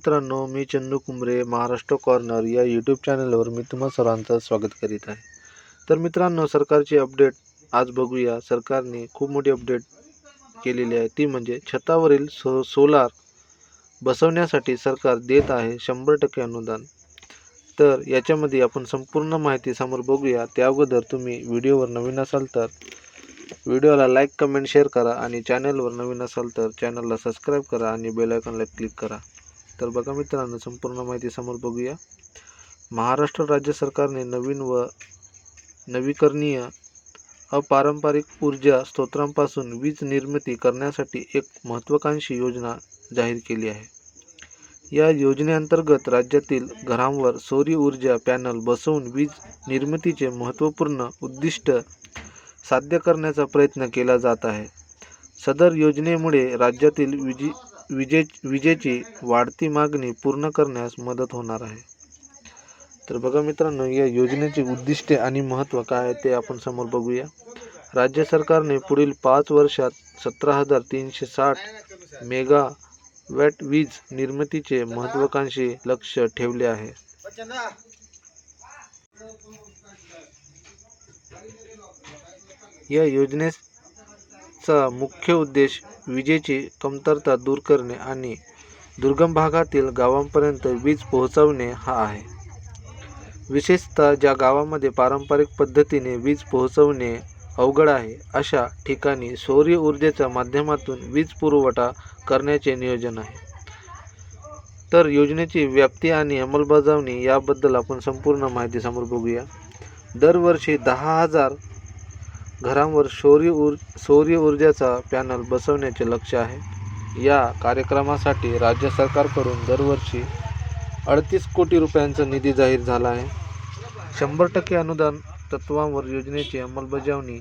मित्रांनो मी चंदू कुंबरे महाराष्ट्र कॉर्नर या यूट्यूब चॅनलवर मी तुम्हा सर्वांचं स्वागत करीत आहे. तर मित्रांनो सरकारची अपडेट आज बघूया. सरकारने खूप मोठी अपडेट केलेली आहे. ती म्हणजे छतावरील सो सोलार बसवण्यासाठी सरकार देत आहे शंभर टक्के अनुदान. तर याच्यामध्ये आपण संपूर्ण माहिती समोर बघूया. त्या अगोदर तुम्ही व्हिडिओवर नवीन असाल तर व्हिडिओला लाईक कमेंट शेअर करा आणि चॅनलवर नवीन असाल तर चॅनलला सबस्क्राईब करा आणि बेल आयकॉनला क्लिक करा. तर बघा मित्रांनो संपूर्ण माहिती समोर बघूया. महाराष्ट्र राज्य सरकारने नवीन व नवीकरणीय अपारंपरिक ऊर्जा स्रोतांपासून वीज निर्मिती करण्यासाठी एक महत्त्वाकांक्षी योजना जाहीर केली आहे. या योजनेअंतर्गत राज्यातील घरांवर सौर ऊर्जा पॅनल बसवून वीज निर्मितीचे महत्त्वपूर्ण उद्दिष्ट साध्य करण्याचा प्रयत्न केला जात आहे. सदर योजनेमुळे राज्यातील विजी विजे विजेची वाढती मागणी पूर्ण करण्यास मदत होणार आहे. तर बघा मित्रांनो या योजनेचे उद्दिष्टे आणि महत्त्व काय आहे ते आपण समोर बघूया. राज्य सरकारने पुढील पाच वर्षात सतरा हजार तीनशे साठ मेगा वॅट वीज निर्मितीचे महत्त्वाकांक्षी लक्ष ठेवले आहे. या योजनेस याचा मुख्य उद्देश विजेची कमतरता दूर करणे आणि दुर्गम भागातील गावांपर्यंत वीज पोहोचवणे हा आहे. विशेषतः ज्या गावामध्ये पारंपरिक पद्धतीने वीज पोहोचवणे अवघड आहे अशा ठिकाणी सौर्य ऊर्जेच्या माध्यमातून वीज पुरवठा करण्याचे नियोजन आहे. तर योजनेची व्याप्ती आणि अंमलबजावणी याबद्दल आपण संपूर्ण माहिती समोर बघूया. दरवर्षी दहा हजार घरांवर शौर्य ऊर सौर्य ऊर्जेचा पॅनल बसवण्याचे लक्ष आहे. या कार्यक्रमासाठी राज्य सरकारकडून दरवर्षी अडतीस कोटी रुपयांचा निधी जाहीर झाला आहे. शंभर टक्के अनुदान तत्वांवर योजनेची अंमलबजावणी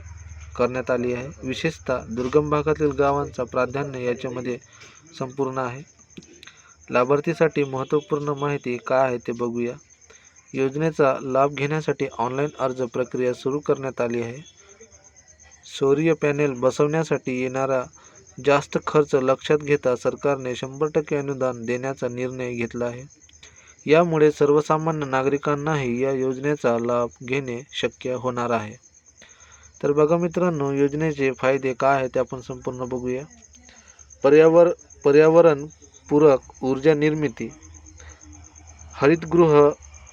करण्यात आली आहे. विशेषतः दुर्गम भागातील गावांचा प्राधान्य याच्यामध्ये संपूर्ण आहे. लाभार्थीसाठी महत्त्वपूर्ण माहिती काय आहे ते बघूया. योजनेचा लाभ घेण्यासाठी ऑनलाईन अर्ज प्रक्रिया सुरू करण्यात आली आहे. सौर्य पॅनेल बसवण्यासाठी येणारा जास्त खर्च लक्षात घेता सरकारने शंभर टक्के अनुदान देण्याचा निर्णय घेतला आहे. यामुळे सर्वसामान्य नागरिकांनाही या योजनेचा लाभ घेणे शक्य होणार आहे. तर बघा मित्रांनो योजनेचे फायदे काय आहेत ते आपण संपूर्ण बघूया. पर्यावर पर्यावरण पूरक ऊर्जा निर्मिती. हरितगृह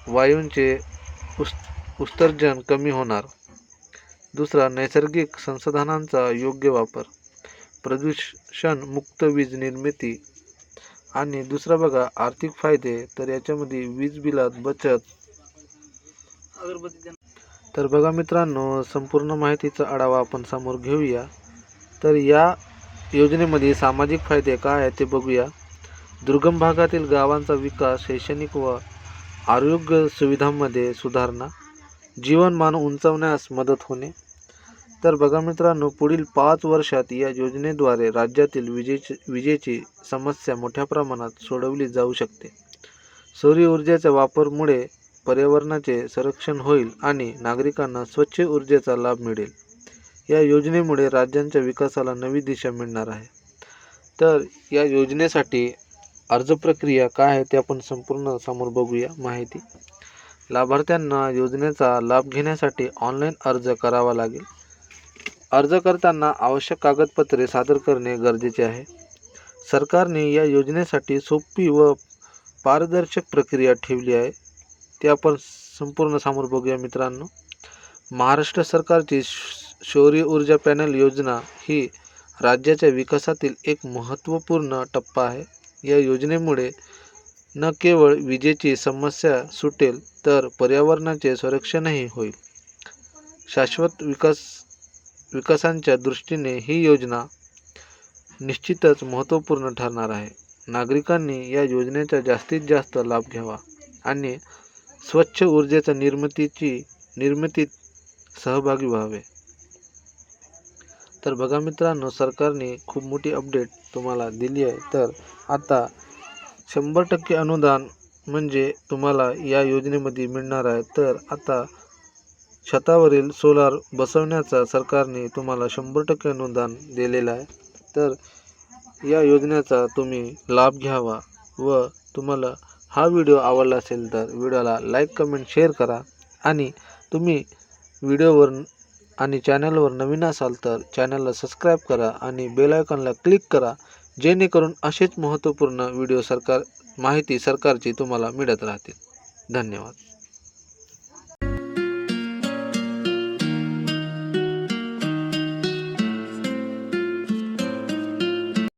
वायूंचे उस उत्सर्जन कमी होणार. दुसरा नैसर्गिक संसाधनांचा योग्य वापर. प्रदूषण मुक्त वीज निर्मिती. आणि दुसरा बघा आर्थिक फायदे तर याच्यामध्ये वीज बिलात बचत. तर बघा मित्रांनो संपूर्ण माहितीचा आढावा आपण समोर घेऊया. तर या योजनेमध्ये सामाजिक फायदे काय आहेत ते बघूया. दुर्गम भागातील गावांचा विकास शैक्षणिक व आरोग्य सुविधांमध्ये सुधारणा. जीवनमान उंचावण्यास मदत होणे. तर बघा मित्रांनो पुढील पाच वर्षात या योजनेद्वारे राज्यातील विजेची विजेची समस्या मोठ्या प्रमाणात सोडवली जाऊ शकते. सौर ऊर्जेच्या वापरमुळे पर्यावरणाचे संरक्षण होईल आणि नागरिकांना स्वच्छ ऊर्जेचा लाभ मिळेल. या योजनेमुळे राज्यांच्या विकासाला नवी दिशा मिळणार आहे. तर या योजनेसाठी अर्ज प्रक्रिया काय आहे ते आपण संपूर्ण समोर बघूया माहिती. लाभार्थ्यांना योजनेचा लाभ घेण्यासाठी ऑनलाईन अर्ज करावा लागेल. अर्ज करताना आवश्यक कागदपत्रे सादर करणे गरजेचे आहे. सरकारने या योजनेसाठी सोपी व पारदर्शक प्रक्रिया ठेवली आहे. ते आपण संपूर्ण समोर बघूया मित्रांनो. महाराष्ट्र सरकारची सौर ऊर्जा पॅनल योजना ही राज्याच्या विकासातील एक महत्त्वपूर्ण टप्पा आहे. या योजनेमुळे न केवळ विजेची समस्या सुटेल तर पर्यावरणाचे संरक्षणही होईल. शाश्वत विकास विकासांच्या दृष्टीने ही योजना निश्चितच महत्त्वपूर्ण ठरणार आहे. नागरिकांनी या योजनेचा जास्तीत जास्त लाभ घ्यावा आणि स्वच्छ ऊर्जेच्या निर्मितीची निर्मितीत सहभागी व्हावे. तर बघा मित्रांनो सरकारने खूप मोठी अपडेट तुम्हाला दिली आहे. तर आता शंभर टक्के अनुदान म्हणजे तुम्हाला या योजनेमध्ये मिळणार आहे. तर आता छतावरील सोलार बसवण्याचा सरकारने तुम्हाला शंभर टक्के अनुदान दिलेलं आहे. तर या योजनेचा तुम्ही लाभ घ्यावा व तुम्हाला हा व्हिडिओ आवडला असेल तर व्हिडिओला लाईक कमेंट शेअर करा आणि तुम्ही व्हिडिओवर आणि चॅनलवर नवीन असाल तर चॅनलला सबस्क्राईब करा आणि बेलायकॉनला क्लिक करा जेणेकरून असेच महत्त्वपूर्ण व्हिडिओ सरकार माहिती सरकारची तुम्हाला मिळत राहतील. धन्यवाद.